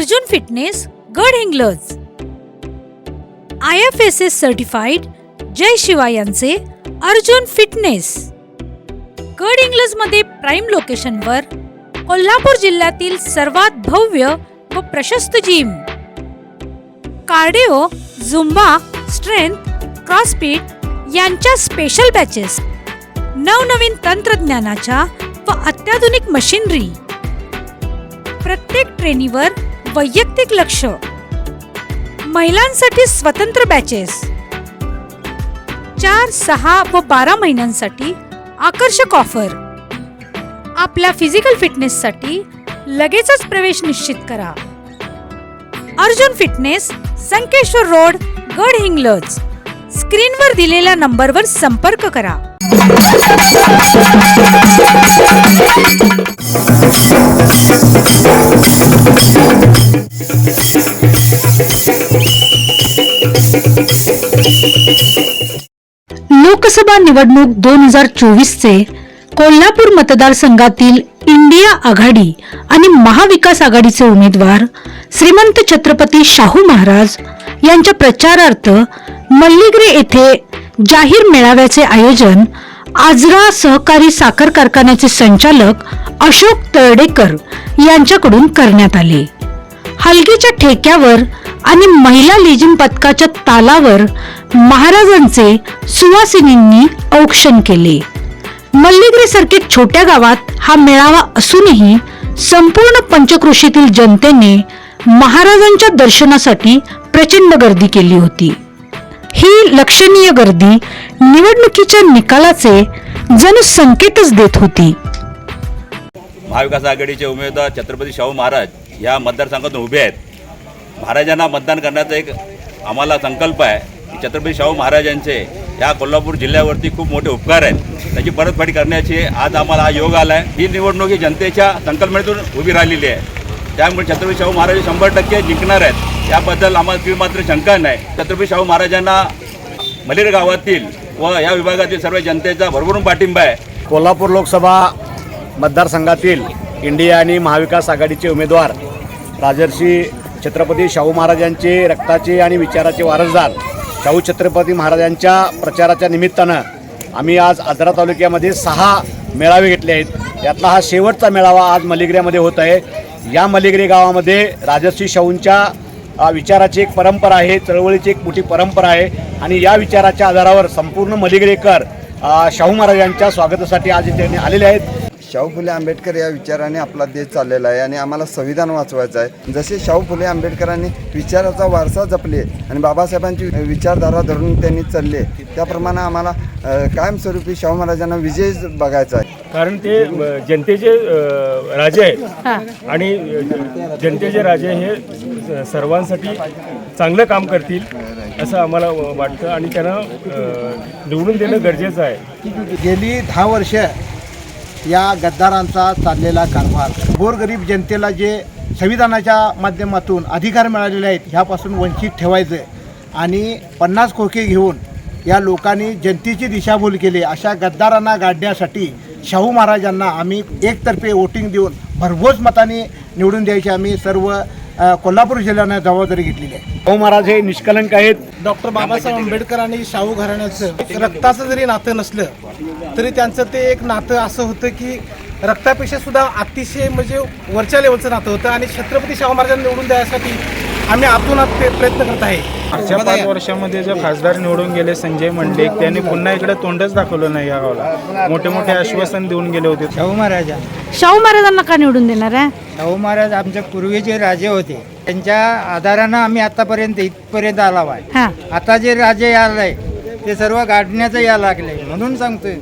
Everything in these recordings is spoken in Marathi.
Arjun fitness Gadhinglaj I F S S certified Jay Shiva यांचे अर्जुन फिटनेस गड इंग्लजमध्ये प्राईम लोकेशनवर कोल्हापूर जिल्ह्यातील सर्वात भव्य व प्रशस्त gym cardio zumba strength crossfit यांच्या स्पेशल बॅचेस नवनवीन तंत्रज्ञानाच्या व अत्याधुनिक मशिनरी प्रत्येक ट्रेनीवर वैयक्तिक लक्ष. महिलांसाठी स्वतंत्र बॅचेस चार सहा व बारा महिन्यांसाठी आकर्षक ऑफर आपल्या फिजिकल फिटनेससाठी लगेचच प्रवेश निश्चित करा. अर्जुन फिटनेस संकेश्वर रोड गड हिंग्लज. स्क्रीनवर दिलेल्या नंबरवर संपर्क करा. लोकसभा निवडणूक दोन हजार चोवीसचे कोल्हापूर मतदारसंघातील इंडिया आघाडी आणि महाविकास आघाडीचे उमेदवार श्रीमंत छत्रपती शाहू महाराज यांच्या प्रचारार्थ मल्लिग्रे येथे जाहीर मेळाव्याचे आयोजन आजरा सहकारी साखर कारखान्याचे संचालक अशोक तळडेकर यांच्याकडून करण्यात आले. हलगीच्या ठेक्यावर आणि महिला लेझिम पथकाच्या तालावर महाराजांचे सुवासिनींनी औक्षण केले. मल्लिग्रे सारखे छोट्या गावात हा मेळावा असूनही संपूर्ण पंचकृषीतील जनतेने महाराजांच्या दर्शनासाठी प्रचंड गर्दी केली होती. ही लक्षणीय गर्दी निवडणुकीच्या निकालाचे जणू संकेतच देत होती. महाविकास आघाडीचे उमेदवार छत्रपती शाहू महाराज या मतदारसंघातून उभे आहेत. महाराजांना मतदान करण्याचा एक आम्हाला संकल्प आहे. छत्रपती शाहू महाराजांचे या कोल्हापूर जिल्ह्यावरती खूप मोठे उपकार आहेत. त्याची परतफेड करण्याची आज आम्हाला हा योग आला आहे ही निवडणूक ही जनतेच्या संकल्पनेतून उभी राहिलेली आहे. त्यामुळे छत्रपती शाहू महाराज शंभर टक्के जिंकणार आहेत. याबद्दल आम्हाला ती मात्र शंका नाही. छत्रपती शाहू महाराजांना मलेर गावातील व या विभागातील सर्व जनतेचा भरभरून पाठिंबा आहे. कोल्हापूर लोकसभा मतदारसंघातील इंडिया आणि महाविकास आघाडीचे उमेदवार राजर्षी छत्रपती शाहू महाराजांचे रक्ताचे आणि विचाराचे वारसदार शाहू छत्रपती महाराजांच्या प्रचाराच्या निमित्तानं आम्ही आज आजरा तालुक्यामध्ये सहा मेळावे घेतले आहेत. यातला हा शेवटचा मेळावा आज मलिग्रेमध्ये होत आहे. या मलिग्रे गावामध्ये राजर्षी शाहूंच्या विचाराची एक परंपरा आहे चळवळीची एक मोठी परंपरा आहे आणि या विचाराच्या आधारावर संपूर्ण मलिग्रेकर शाहू महाराजांच्या स्वागतासाठी आज इथे आलेले आहेत. शाहू फुले आंबेडकर या विचाराने आपला देश चाललेला आहे आणि आम्हाला संविधान वाचवायचं आहे. जसे शाहू फुले आंबेडकरांनी विचाराचा वारसा जपले आणि बाबासाहेबांची विचारधारा धरून त्यांनी चालले त्याप्रमाणे आम्हाला कायमस्वरूपी शाहू महाराजांना विजय बघायचा आहे. कारण ते जनतेचे राजे आहेत. आणि जनतेचे राजे हे सर्वांसाठी चांगलं काम करतील असं आम्हाला वाटतं. आणि त्यांना निवडून देणं गरजेचं आहे. गेली दहा वर्ष या गद्दारांचा चाललेला कारभार. गोरगरीब जनतेला जे संविधानाच्या माध्यमातून अधिकार मिळालेले आहेत ह्यापासून वंचित ठेवायचं आणि पन्नास खोके घेऊन या लोकांनी जनतेची दिशाभूल केली अशा गद्दारांना गाडण्यासाठी शाहू महाराजांना आम्ही एकतर्फे वोटिंग देऊन भरघोस मताने निवडून द्यायची आम्ही सर्व कोल्हापूर जिल्ह्यानं जबाबदारी घेतलेली आहे. शाहू महाराज हे निष्कलंक आहेत. डॉक्टर बाबासाहेब आंबेडकर आणि शाहू घराण्याचं रक्ताचं जरी नातं नसलं तरी त्यांचं ते एक नातं असं होतं की रक्तापेक्षा सुद्धा अतिशय म्हणजे वरच्या लेवलचं नातं होतं. आणि छत्रपती शाहू महाराजांना निवडून द्यायसाठी आम्ही आतून आत प्रयत्न करत आहे. मागच्या पाच वर्षामध्ये जो खासदार निवडून गेले संजय मंडलिक त्यांनी पुन्हा इकडे तोंडच दाखवलं नाही या गावाला. मोठे मोठे आश्वासन देऊन गेले होते. शाहू महाराजा. शाहू महाराजांना का निवडून देणार आहे? शाहू महाराज आमच्या पूर्वीचे राजे होते. त्यांच्या आधारानं आम्ही आतापर्यंत इथपर्यंत आला आहे हा. आता जे राजे आलाय ते सर्व गाडण्याचं या लागले म्हणून सांगतोय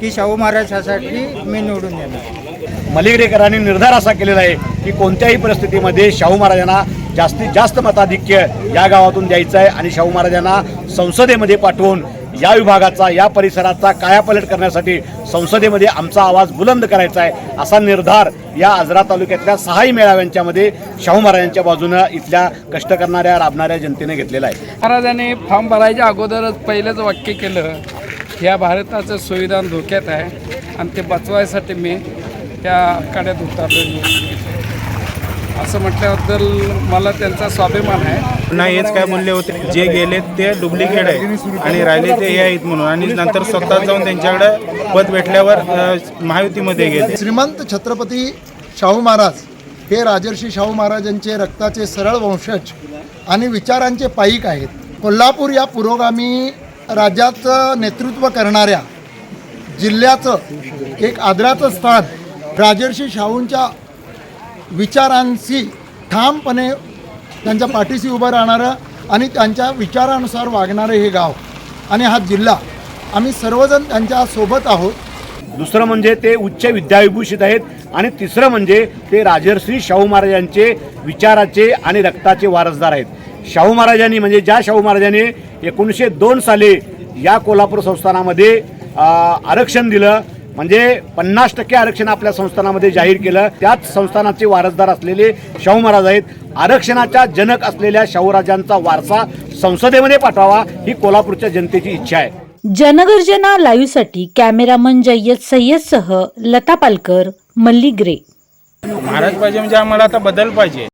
की शाहू महाराजासाठी मी निवडून देणार मलिगरेकरांनी निर्धार असा केलेला आहे की कोणत्याही परिस्थितीमध्ये शाहू महाराजांना जास्तीत जास्त मताधिक्य या गावातून द्यायचं आहे आणि शाहू महाराजांना संसदेमध्ये पाठवून या विभागाचा या परिसराचा कायापलट करण्यासाठी संसदेमध्ये आमचा आवाज बुलंद करायचा आहे असा निर्धार या आजरा तालुक्यातल्या सहाही मेळाव्यांच्यामध्ये शाहू महाराजांच्या बाजूनं इथल्या कष्ट करणाऱ्या राबणाऱ्या जनतेने घेतलेला आहे. महाराजांनी फॉर्म भरायच्या अगोदरच पहिलंच वाक्य केलं ह्या भारताचं संविधान धोक्यात आहे आणि ते बचवायसाठी मी त्या काड्यात उतरलो असं म्हटल्याबद्दल मला त्यांचा स्वाभिमान आहे. पुन्हा हेच काय बोलले होते जे गेले ते डुप्लिकेट आहे आणि राहिले ते हे आहेत म्हणून. आणि नंतर स्वतः जाऊन त्यांच्याकडे पद भेटल्यावर अ, महायुतीमध्ये गेले. श्रीमंत छत्रपती शाहू महाराज हे राजर्षी शाहू महाराजांचे रक्ताचे सरळ वंशज आणि विचारांचे पाईक आहेत. कोल्हापूर या पुरोगामी राज्याचं नेतृत्व करणाऱ्या जिल्ह्याचं एक आदराचं स्थान राजर्षी शाहूंच्या विचारांशी ठामपणे त्यांच्या पाठीशी उभं राहणारं आणि त्यांच्या विचारानुसार वागणारं हे गाव आणि हा जिल्हा आम्ही सर्वजण त्यांच्यासोबत आहोत. दुसरं म्हणजे ते उच्च विद्याविभूषित आहेत आणि तिसरं म्हणजे ते राजर्षी शाहू महाराजांचे विचाराचे आणि रक्ताचे वारसदार आहेत. शाहू महाराजांनी म्हणजे ज्या शाहू महाराजांनी एकोणीसशे दोन साली या कोल्हापूर संस्थानामध्ये आरक्षण दिलं म्हणजे पन्नास टक्के आरक्षण आपल्या संस्थानामध्ये जाहीर केलं. त्याच संस्थानाचे वारसदार असलेले शाहू महाराज आहेत. आरक्षणाच्या जनक असलेल्या शाहूराजांचा वारसा संसदेमध्ये पाठवावा ही कोल्हापूरच्या जनतेची इच्छा आहे. जनगर्जना लाईव्हसाठी कॅमेरामन जय्यद सय्यदसह लता पालकर मल्ली ग्रे. महाराज पाहिजे म्हणजे आम्हाला आता बदल पाहिजे.